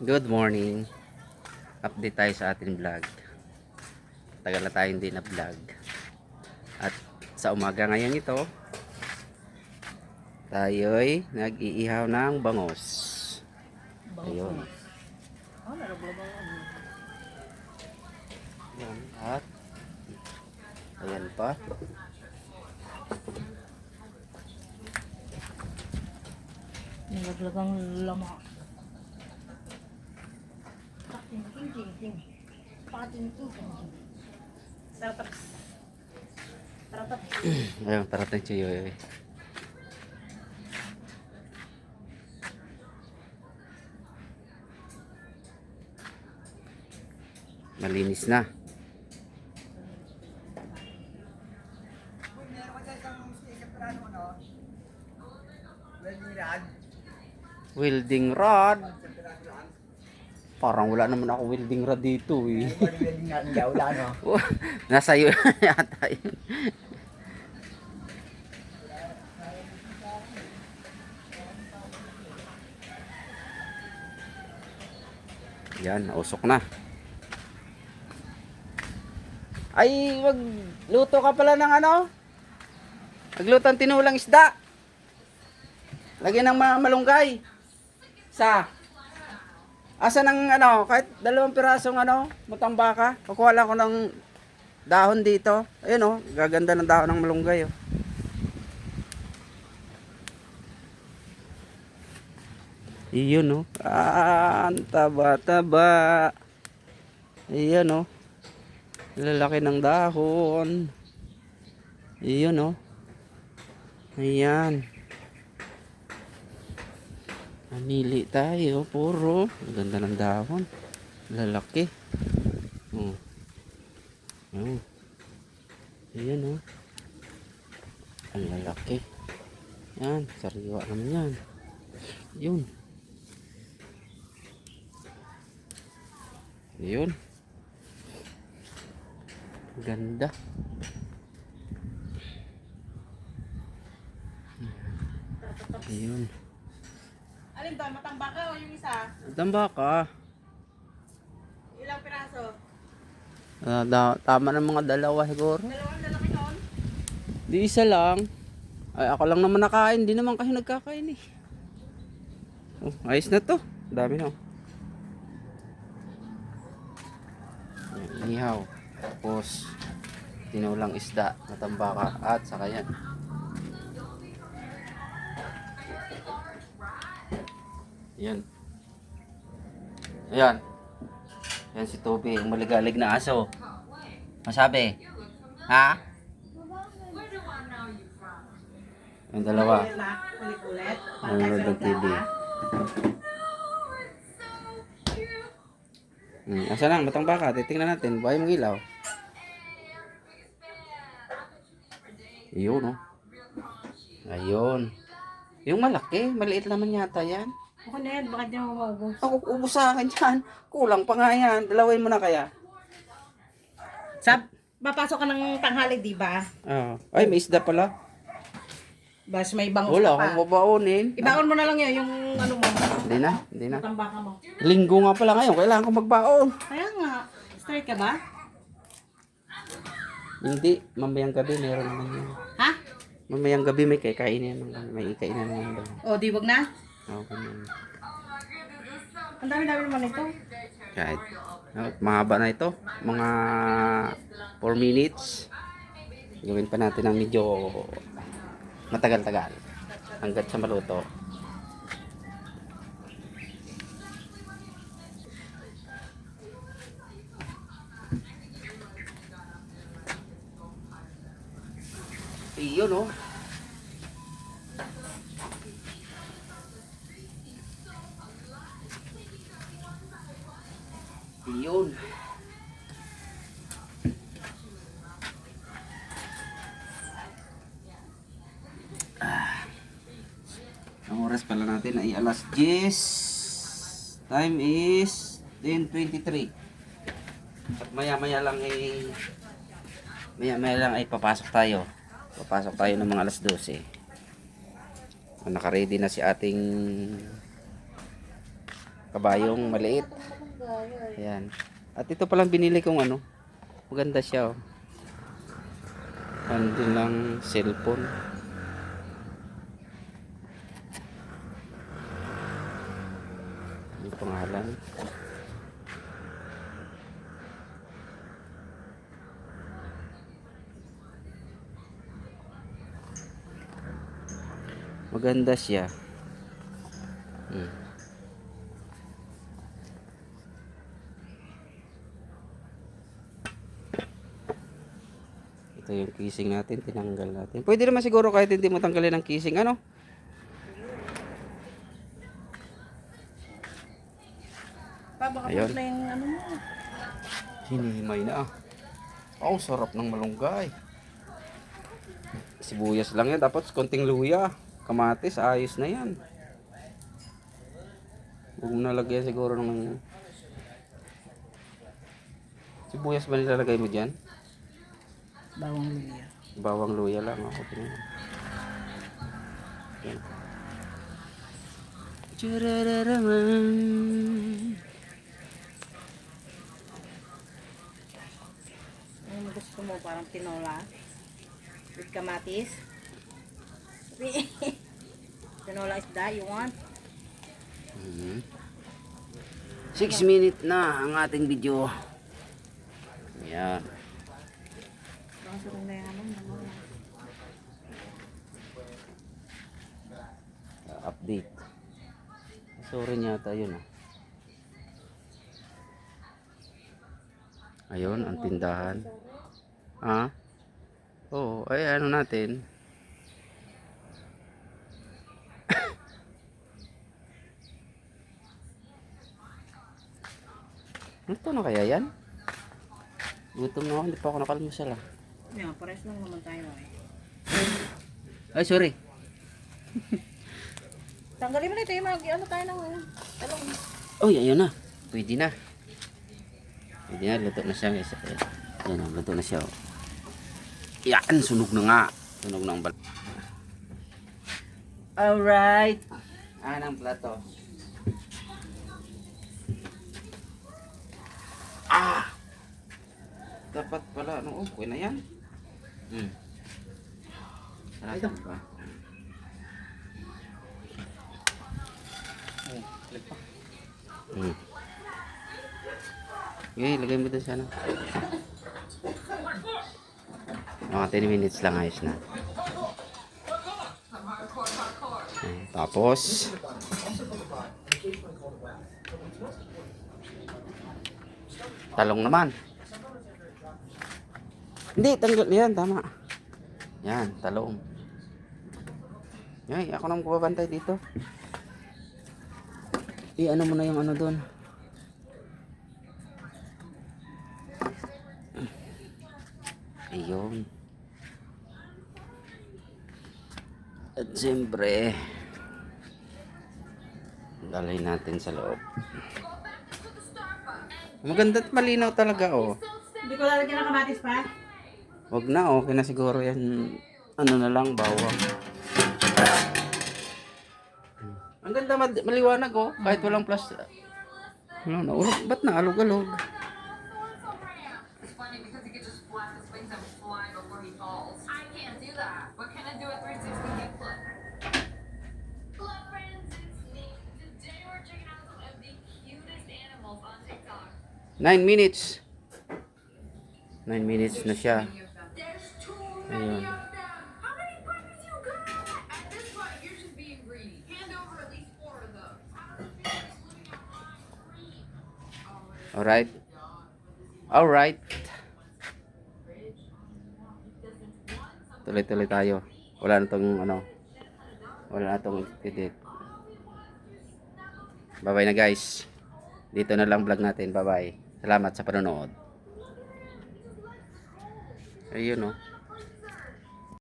Good morning. Update tayo sa ating vlog. Tagal na tayo hindi na vlog. At sa umaga ngayon ito, tayo'y nag-iihaw ng bangos. Ayun. Ayan. At ayan pa. Nalaglagang lama. Patin, ting, ting, ting. Patin, ting, ting, ting. Taratap. Taratap. Ayun, parating si Yoyoy. Malinis na. Welding rod. Parang wala naman ako welding rod dito eh. Nasa iyo yata yun. Yan, usok na. Ay, wag luto ka pala ng ano? Magluto ng tinulang isda. Lagyan ng mga malunggay. Sa Asa ng ano, kahit dalawang pirasong ano, mutang baka. Kukuha lang ako ng dahon dito. Ayun oh, gaganda ng dahon ng malunggay oh. Iyon oh. Ah, taba-taba. Iyon oh. Lalaki ng dahon. Iyon oh. Ayan. Namili tayo, puro. Ang ganda ng dahon. Lalaki. Oh. Oh. Ayan oh. Ang lalaki. Yan, sariwa naman yan. Yun. Yun. Ganda. Ayun. Alin doon? Matambaka o yung isa? Tamba ka. Ilang piraso? Ah, da- tama ng mga dalawa siguro. Dalawang lalaki noon? Di isa lang. Ay, ako lang naman nakain. Di naman kayo nagkakain eh. Oh, ayos na to. Dami na. oh. Ayan, Ihaw. Tapos, tinulang isda na tambaka at saka yan. Yan. Ayan. Yan si Toby, ang maligalig na aso. Masabi? Ha? Yung dalawa. Na, ulit-ulit. Nanonood ng TV. Hmm, asa lang, batang baka. Titingnan natin. Buhay mong ilaw. Ayun, oh. Ayun. Yung malaki, maliit naman yata yan. Okay na yan, baka di mo maubos. Ako, ubos sa akin yan. Kulang pa nga yan. Dalawin mo na kaya. Sab, papasok ka ng tanghali, di ba? Oo. Ay, may isda pala. Bas may bangus Wala ka pa. akong babaunin. Ibaon mo na lang yun, yung ano mo, Hindi na, hindi na. tambaka mo. Linggo nga pala ngayon. Kailangan ko magbaon. Kaya nga, straight ka ba? Hindi, mamayang gabi meron naman yun. Ha? Mamayang gabi may kakainin naman. May ikainan naman daw. O, di wag na? Oo, ganun. Ang dami-dami naman ito. Kahit, oh, mahaba na ito. Mga 4 minutes. Gawin pa natin ng medyo matagal-tagal. Hanggat sa maluto. Iyon oh. Iyon. Ah. Ang oras pala natin ay alas 10. Time is 10.23. At maya maya lang ay maya maya lang ay papasok tayo. Papasok tayo ng mga alas 12. Ah, Naka-ready na si ating Kabayong maliit. Ayan. At ito palang binili kong ano. Maganda siya oh. Ano lang cellphone. Yung pangalan. Maganda siya. Hmm. Ito yung casing natin, tinanggal natin. Pwede naman siguro kahit hindi mo tanggalin ang casing, ano? Pa, baka Ayun. na yung ano mo. Hinihimay na ah. Oh, sarap ng malunggay. Sibuyas lang yan, dapat konting luya. Kamatis, ayos na yan. Huwag mo nalagyan siguro ng... Sibuyas ba nilalagay mo dyan? Bawang luya. Bawang luya lang. Ako oh, Yan. Churararaman. Ano gusto mo? Parang tinola. With kamatis. tinola is that you want? Mhm. Six minute na ang ating video. Yan. Na. Uh, update. Sorry yata yun ah. Ayun, ang tindahan. Ha? Oo, ay ano natin. Ito na kaya yan? Gutom na ako, hindi pa ako nakalmusal ah. Yeah, pares lang naman tayo eh. Ay, sorry. Tanggalin mo na ito yung mag ano tayo ng talong. Oh, ayun na. Pwede na. Pwede na, luto na siya guys. Ayan, oh, luto na siya. Oh. Yan, sunog na nga. Sunog na ang bal. Alright. Anang plato. Dapat pala, ano, oh, okay na yan. Hmm. Sarap ba? Oh, pa. Hmm. Okay, lagay mo doon sana. Mga 10 minutes lang ayos na. Ayan, Tapos, talong naman. Hindi, tanggal yan, tama. Yan, talong. Yan, ako nang babantay dito. I ano mo na yung ano doon. Ayun. At siyempre, dalay natin sa loob. Maganda at malinaw talaga oh. Hindi ko lalagyan ng kamatis pa. Wag na, okay na siguro yan. Ano na lang, bawang. Ang ganda, maliwanag oh. Kahit walang plus. Ano na, ulog. Ba't na alog-alog? It's funny because he could just blast his wings and fly before he falls. I can't do that. What can I do at 360 kickflip? Hello friends, it's me. Today we're checking out some of the cutest animals on TikTok. Nine minutes. Nine minutes na siya. Ayun. many of them. How many puppies you got? At this point, you're just being greedy. Hand over at least four of those. Alright? Alright. Tuloy-tuloy tayo. Wala na tong ano. Wala na tong edit. Bye-bye na guys. Dito na lang vlog natin. Bye-bye. Salamat sa panonood. Ayun oh.